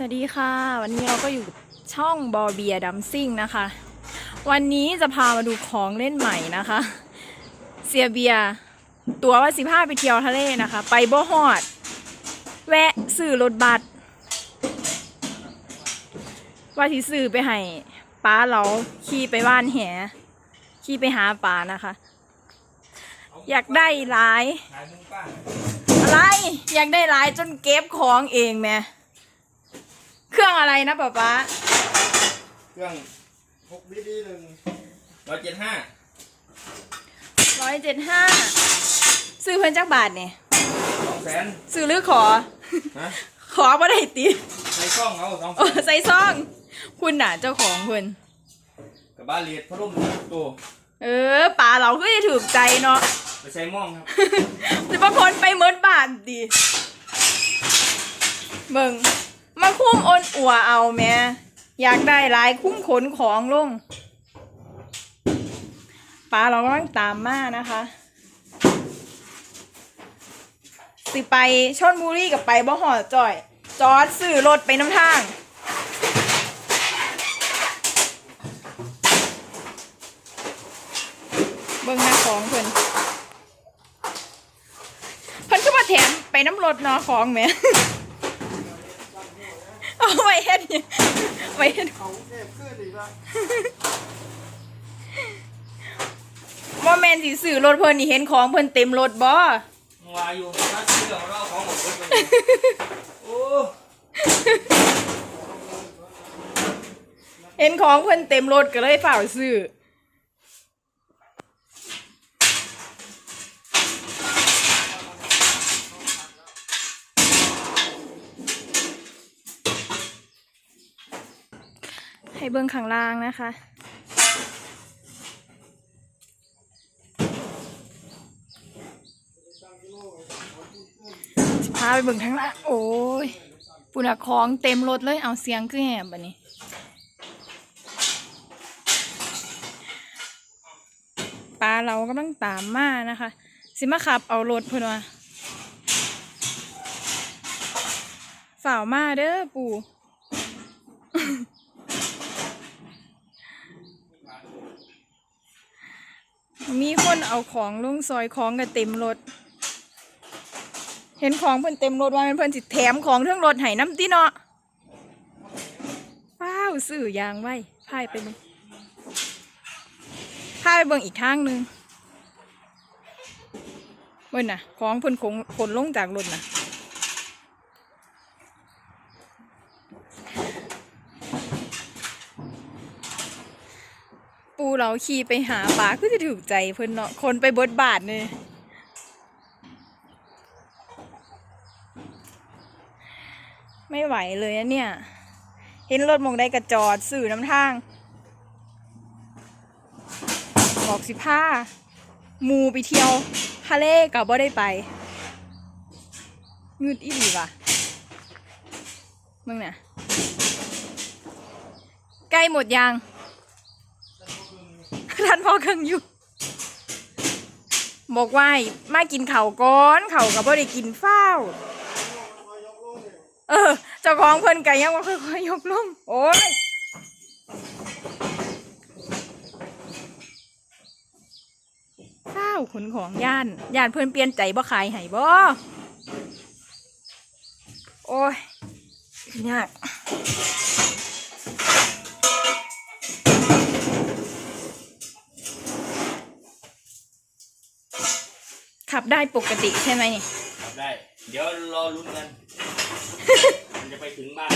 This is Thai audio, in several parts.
สวัสดีค่ะ วันนี้เราก็อยู่ช่องบอเบียดัมซิ่งนะคะ วันนี้จะพามาดูของเล่นใหม่นะคะ เสียเบียตัวว่าสิพาไปเที่ยวทะเลนะคะ ไปบ่ฮอด แวะซื้อรถบัสว่าที่ซื้อไปให้ป้าเราขี่ไปบ้านแหขี่ไปหาป้านะคะ อยากได้หลาย อะไร อยากได้หลายจนเก็บของเองแม่ เครื่องอะไรนะป๊าป๊าเครื่องหกบีดีหนึ่งร้อยเจ็ดห้าร้อยเจ็ดห้าซื้อเพิ่นจักบาทเนี่ยสองแสนซื้อหรือขอ ฮะขอบ่ได้ติใส่กล้องเอาสองแสโอ้นใส่ซอง คุณน่ะเจ้าของเพิ่นกับบ้านเลียดพัดลมตัวเออป่าเราก็จะถูกใจเนาะ ไปใส่หม่องครับจะบางคนไปเหมือนบ้านดิเบิ่ง มาคุ้มอ้นอัวเอาแม่อยากได้หลายคุ้มขนของลงป้าเรากำลังตามมานะคะ สิไปชนบุรีกับไปบ่หอจ่อย จอดซื้อรถไปน้ำทางเบิ่งหน้าของเพิ่นเพิ่นก็มาแถมไปน้ำรถเนาะของแม่ เอาไว้เฮ็ดหยังไว้เฮ็ดเขาเก็บขึ้นอีกแล้วว่าแมนสิซื้อรถเพิ่นนี่เห็นของเพิ่นเต็มรถบ่วาอยู่ถ้าเชื่อเราของหมดรถเลยโอ้เห็นของเพิ่นเต็มรถก็เลยฝ่ากซื้อ ให้เบิ่งข้างล่างนะคะ พาไปเบิ่งทั้งละโอ้ยปุ่นอะของเต็มรถเลย เอาเสียงคือแหบบันนี้ปลาเรากำลังตามมานะคะ สิมาขับเอารถเพิ่อนว่าฝ่าวมาเด้อปู่ มีคนเอาของลงซอยของกันเต็มรถ เห็นของเพิ่นเต็มรถว่ามันเพิ่นสิแถมของเครื่องรถไห้น้ำตีเนาะว้าวสื่อยางไว้พายไปเบิ่งพายไปเบิ่งอีกทางหนึ่งเบิ่นน่ะ ของเพิ่นขนขนลงจากรถน่ะ ปูเราขี่ไปหาปลาก็จะถูกใจเพิ่อนเนาะคนไปเบิดบาทเลยไม่ไหวเลยอะเนี่ย เห็นรถมองได้กระจอดสื่อน้ำทาง บอกสิผ้ามูไปเที่ยวทะเลกับบ่ได้ไปงืดอีหลีว่ะ มึงน่ะ ใกล้หมดยัง ท่านพ่อเครื่องอยู่บอกว่าให้มากินเข่าก้อนเข่ากับบ่ได้กินฟ้า เออเจ้าของเพิ่นไก่ยังว่าค่อยๆยกลงโอ้ยข้าขนของย่านย่านเพิ่นเปลี่ยนใจบ่ขายให้บ่โอ้ยยาก ขับได้ปกติใช่ไหมนี่ ขับได้ เดี๋ยวรอลุ้นกัน มันจะไปถึงบ้าน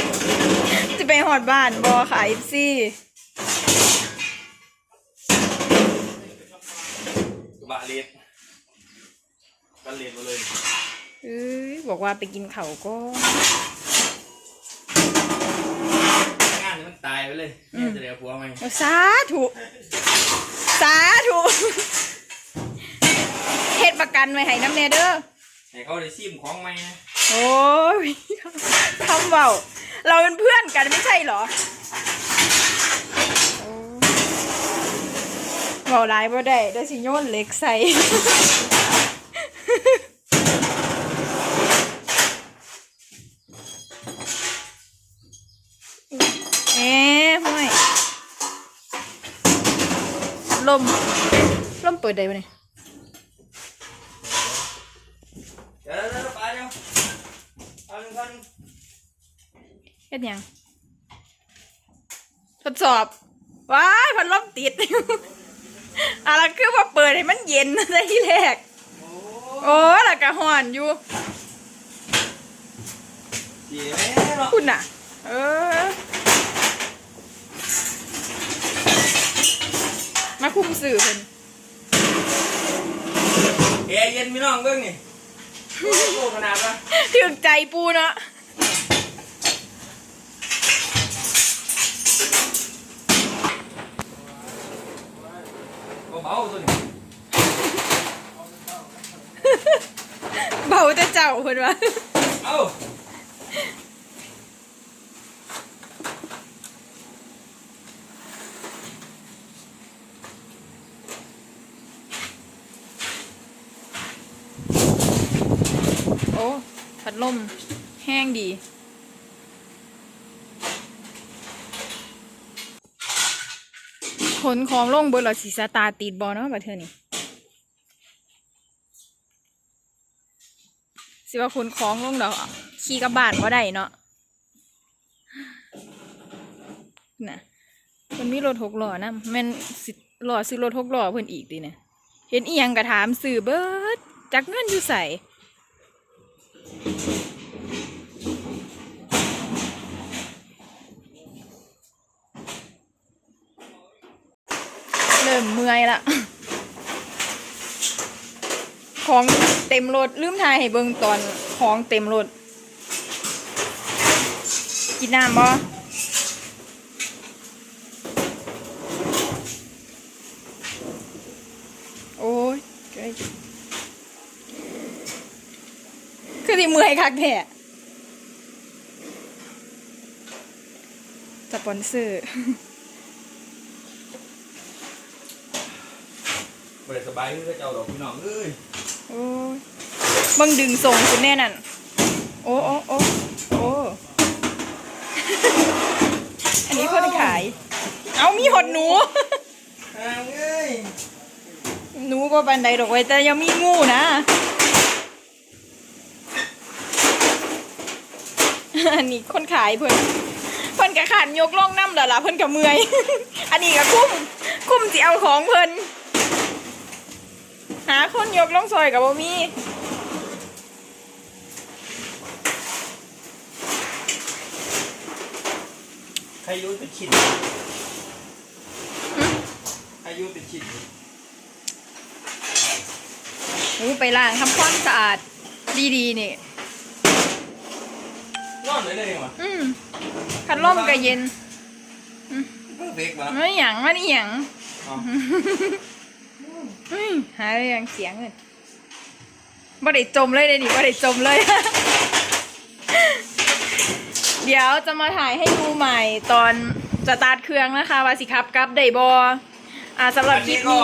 จะไปหอดบ้านบอขายสิกระบะเลียดกันเลียดมาเลยเอ้ยบอกว่าไปกินเขาวก็ งานนี้มันตายไปเลยแม่จะเดี๋ยวผัวไหม สาธุ สาธุ เฮ็ดประกันไว้ให้น้ำแน่เด้อให้เขาได้ซิมของไหมนะโอ้ยทำเบาเราเป็นเพื่อนกันไม่ใช่เหรอโอ้เบาหลายบ่ได้เดี๋ยวสิโยนเหล็กใส่เเอ๊ะห้วยลมลมเปิดได้ปะเนี่ย เดี๋ยวเดี๋ยวเดี๋ยวไปเดี๋ยวเอาหนึ่งพัน เฮ็ดหยังทดสอบ ว้ายพัดลมติด อะไรคือว่าเปิดให้มันเย็นได้ที่แรก โอ้โอ้แล้วก็ห่อนอยู่เสียเนาะคุณน่ะ เออ มาคุมสื่อเพิ่นแอร์เย็นพี่น้องเบิ่งนี่โอ้โหขนาดวะถึงใจปูเนาะาๆตัวนี้เบาแต่เจ้าเพิ่นว่าเอ้าโอ้ พัดลมแห้งดี ขนของลงเบนเราสีสตาร์ติดบอเนาะบัดเทอนี่สิว่าขนของลงเราขี่กลับบ้านก็ได้เนาะน่ะมันมีรถหกล้อนะมันสิหล่อซื้อรถหกล้อเพิ่นอีกดิเนี่ยเห็นอียังกระถามสื่อเบิดจักเงินอยู่ใส่ มเมื่อยละของเต็มรถลืมทายให้เบิ่งตอนของเต็มรถกินน้ำบ่โอ้ยเอ้ยคือที่เมื่อยคักแท้สปอนเซอร์ เปิดสบายคือเจ้าดอกพี่น้องเอ้ยโอ้ยมึงดึงส่งคุณแน่นั่น โอ้โอ้โอ้โอ้ อันนี้คนขาย เอามีหดหนูอ้าวเอ้ยหนูก็บันไดดอกไว้แต่ยังมีงูนะ อันนี้คนขายเพิ่นเพิ่นกะขันยกล่องน้ำเด้อล่ะเพิ่นกะเมื่อย อันนี้กะคุ้ม คุ้มสิเอาของเพิ่นหา คนยกล่องซอยกับบ่มีใครอยุ่เป็นชิ้นใครอยุ่เป็นชิ้นหนูไปล้างทำความสะอาดดีๆนี่นอนเลยเลยวะอืมพัดลมก็เย็นเพิ่งเฟกมาไม่หยังมันอหยัง อ๋ออืมหาเรื่องเสียงเลยบ่ได้จมเลยเดยวนี่บ่ได้จมเลย เดี๋ยวจะมาถ่ายให้ดูใหม่ตอนสตาร์ทเครื่องนะคะว่าสิครับกับไดบออ่าสำหรับอันคลินี้ปก็นี้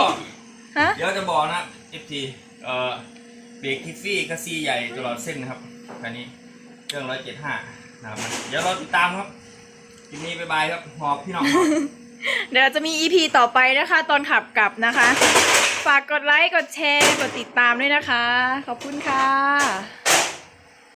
ฮะ เดี๋ยวจะบอกนะ FT เอ่อเบรกทิฟฟี่กระซีใหญ่ตลอดเส้นนะครับคันนี้เครื่องร้อยเจ็ดห้านะครับเดี๋ยวเราติดตามครับคลิปนี้บ๊ายบายครับหอบพี่น้องครับ เดี๋ยวจะมี EP ต่อไปนะคะ ตอนขับกลับนะคะ ฝากกดไลค์ กดแชร์ กดติดตามด้วยนะคะ ขอบคุณค่ะ